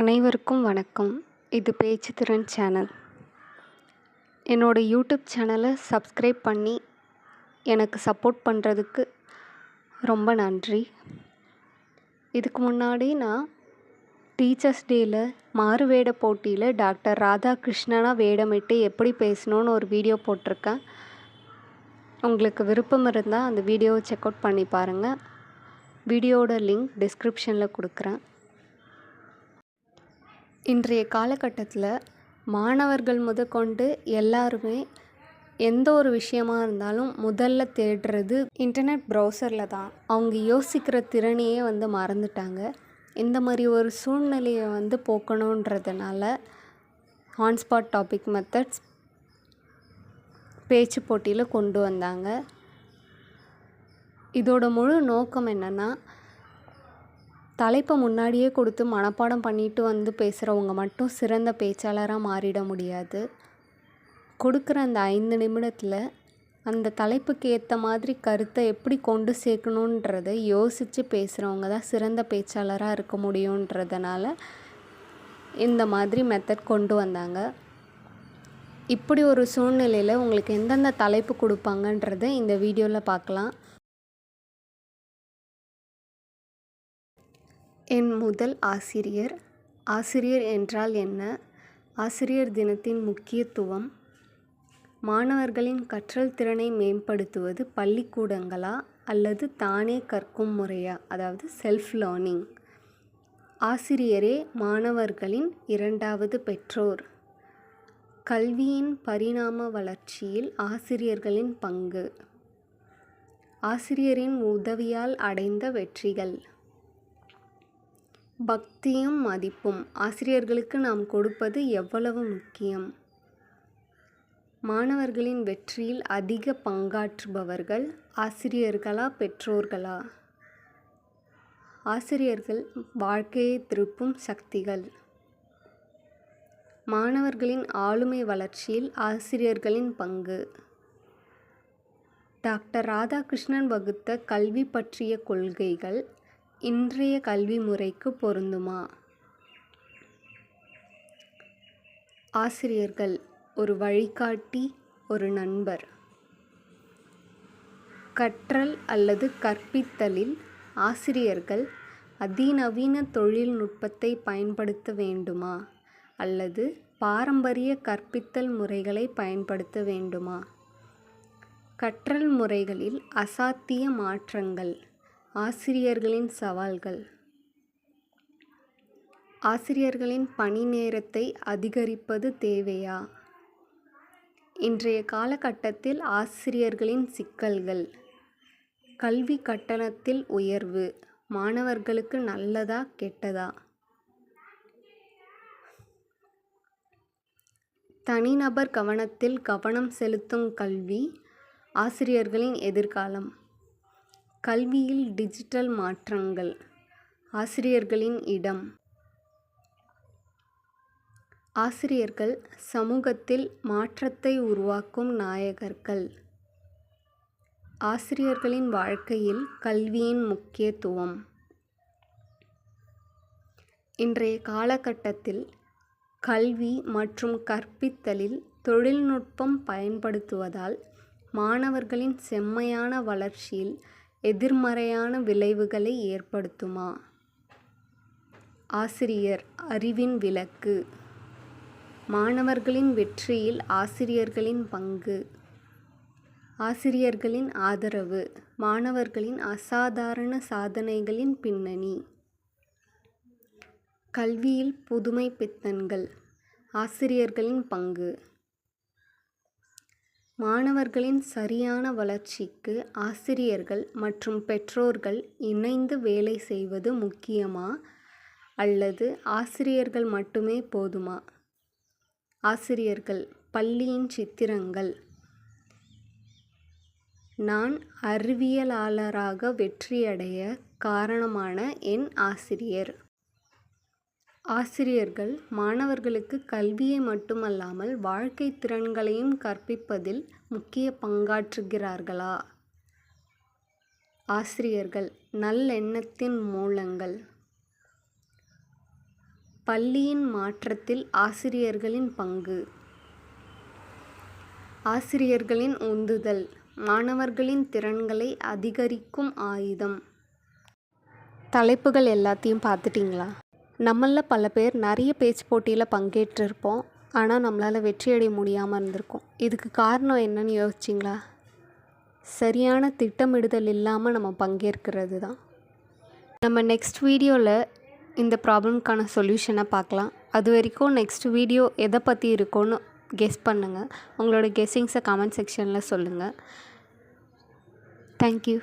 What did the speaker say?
அனைவருக்கும் வணக்கம். இது பேச்சு திறன் சேனல். என்னோடய யூடியூப் சேனலை சப்ஸ்கிரைப் பண்ணி எனக்கு சப்போர்ட் பண்ணுறதுக்கு ரொம்ப நன்றி. இதுக்கு முன்னாடி நான் டீச்சர்ஸ் டேயில் மாறுவேட போட்டியில் டாக்டர் ராதாகிருஷ்ணனாக வேடமிட்டு எப்படி பேசணுன்னு ஒரு வீடியோ போட்டிருக்கேன். உங்களுக்கு விருப்பம் இருந்தால் அந்த வீடியோவை செக் அவுட் பண்ணி பாருங்கள் வீடியோட லிங்க் டிஸ்கிரிப்ஷனில் கொடுக்குறேன். இன்றைய காலகட்டத்தில் மாணவர்கள் முதற்கொண்டு எல்லாருமே எந்த ஒரு விஷயமா இருந்தாலும் முதல்ல தேடுறது இன்டர்நெட் ப்ரௌசரில் தான். அவங்க யோசிக்கிற திறனையே வந்து மறந்துட்டாங்க. இந்த மாதிரி ஒரு சூழ்நிலையை வந்து போக்கணுன்றதுனால ஹான்ஸ்பாட் டாபிக் மெத்தட்ஸ் பேச்சு போட்டியில் கொண்டு வந்தாங்க. இதோட முழு நோக்கம் என்னென்னா தலைப்பை முன்னாடியே கொடுத்து மனப்பாடம் பண்ணிட்டு வந்து பேசுகிறவங்க மட்டும் சிறந்த பேச்சாளராக மாறிட முடியாது. கொடுக்குற அந்த ஐந்து நிமிடத்தில் அந்த தலைப்புக்கு ஏற்ற மாதிரி கருத்தை எப்படி கொண்டு சேர்க்கணுன்றதை யோசித்து பேசுகிறவங்க தான் சிறந்த பேச்சாளராக இருக்க முடியுன்றதுனால இந்த மாதிரி மெத்தட் கொண்டு வந்தாங்க. இப்படி ஒரு சூழ்நிலையில் உங்களுக்கு எந்தெந்த தலைப்பு கொடுப்பாங்கன்றதை இந்த வீடியோவில் பார்க்கலாம். என் முதல் ஆசிரியர். ஆசிரியர் என்றால் என்ன? ஆசிரியர் தினத்தின் முக்கியத்துவம். மாணவர்களின் கற்றல் திறனை மேம்படுத்துவது பள்ளிக்கூடங்களா அல்லது தானே கற்கும் முறையா? அதாவது செல்ஃப் லேர்னிங் ஆசிரியரே மாணவர்களின் இரண்டாவது பெற்றோர். கல்வியின் பரிணாம வளர்ச்சியில் ஆசிரியர்களின் பங்கு. ஆசிரியரின் உதவியால் அடைந்த வெற்றிகள். பக்தியும் மதிப்பும். ஆசிரியர்களுக்கு நாம் கொடுப்பது எவ்வளவு முக்கியம்? மாணவர்களின் வெற்றியில் அதிக பங்காற்றுபவர்கள் ஆசிரியர்களா பெற்றோர்களா? ஆசிரியர்கள் வாழ்க்கையை திருப்பும் சக்திகள். மாணவர்களின் ஆளுமை வளர்ச்சியில் ஆசிரியர்களின் பங்கு. டாக்டர் ராதாகிருஷ்ணன் வகுத்த கல்வி பற்றிய கொள்கைகள் இன்றைய கல்வி முறைக்கு பொருந்துமா? ஆசிரியர்கள் ஒரு வழிகாட்டி ஒரு நண்பர். கற்றல் அல்லது கற்பித்தலில் ஆசிரியர்கள் அதிநவீன தொழில்நுட்பத்தை பயன்படுத்த வேண்டுமா? அல்லது பாரம்பரிய கற்பித்தல் முறைகளை பயன்படுத்த வேண்டுமா? கற்றல் முறைகளில் அசாத்திய மாற்றங்கள். ஆசிரியர்களின் சவால்கள். ஆசிரியர்களின் பணி நேரத்தை அதிகரிப்பது தேவையா? இன்றைய காலகட்டத்தில் ஆசிரியர்களின் சிக்கல்கள். கல்வி கட்டணத்தில் உயர்வு. மாணவர்களுக்கு நல்லதா கெட்டதா? தனிநபர் கவனத்தில் கவனம் செலுத்தும் கல்வி ஆசிரியர்களின் எதிர்காலம். கல்வியில் டிஜிட்டல் மாற்றங்கள். ஆசிரியர்களின் இடம். ஆசிரியர்கள் சமூகத்தில் மாற்றத்தை உருவாக்கும் நாயகர்கள். ஆசிரியர்களின் வாழ்க்கையில் கல்வியின் முக்கியத்துவம். இன்றைய காலகட்டத்தில் கல்வி மற்றும் கற்பித்தலில் தொழில்நுட்பம் பயன்படுத்துவதால் மாணவர்களின் செம்மையான வளர்ச்சியில் எதிர்மறையான விளைவுகளை ஏற்படுத்துமா? ஆசிரியர் அறிவின் விளக்கு. மாணவர்களின் வெற்றியில் ஆசிரியர்களின் பங்கு. ஆசிரியர்களின் ஆதரவு. மாணவர்களின் அசாதாரண சாதனைகளின் பின்னணி. கல்வியில் புதுமை பித்தன்கள். ஆசிரியர்களின் பங்கு. மாணவர்களின் சரியான வளர்ச்சிக்கு ஆசிரியர்கள் மற்றும் பெற்றோர்கள் இணைந்து வேலை செய்வது முக்கியமா? அல்லது ஆசிரியர்கள் மட்டுமே போதுமா? ஆசிரியர்கள் பள்ளியின் சித்திரங்கள். நான் அறிவியலாளராக வெற்றியடைய காரணமான என் ஆசிரியர். ஆசிரியர்கள் மாணவர்களுக்கு கல்வியை மட்டுமல்லாமல் வாழ்க்கை திறன்களையும் கற்பிப்பதில் முக்கிய பங்காற்றுகிறார்களா? ஆசிரியர்கள் நல்லெண்ணத்தின் மூலங்கள். பள்ளியின் மாற்றத்தில் ஆசிரியர்களின் பங்கு. ஆசிரியர்களின் உந்துதல் மாணவர்களின் திறன்களை அதிகரிக்கும் ஆயுதம். தலைப்புகள் எல்லாத்தையும் பார்த்துட்டிங்களா? நம்மளில் பல பேர் நிறைய பேச்சு போட்டியில் பங்கேற்றிருப்போம். ஆனால் நம்மளால் வெற்றியடைய முடியாமல் இருந்திருக்கோம். இதுக்கு காரணம் என்னன்னு யோசிச்சிங்களா? சரியான திட்டமிடுதல் இல்லாமல் நம்ம பங்கேற்கிறது தான். நம்ம நெக்ஸ்ட் வீடியோவில் இந்த ப்ராப்ளம்க்கான சொல்யூஷனை பார்க்கலாம். அது வரைக்கும் நெக்ஸ்ட் வீடியோ எதை பற்றி இருக்கும்னு கெஸ் பண்ணுங்கள் உங்களோட கெஸ்ஸிங்ஸை கமெண்ட் செக்ஷனில் சொல்லுங்கள் தேங்க்யூ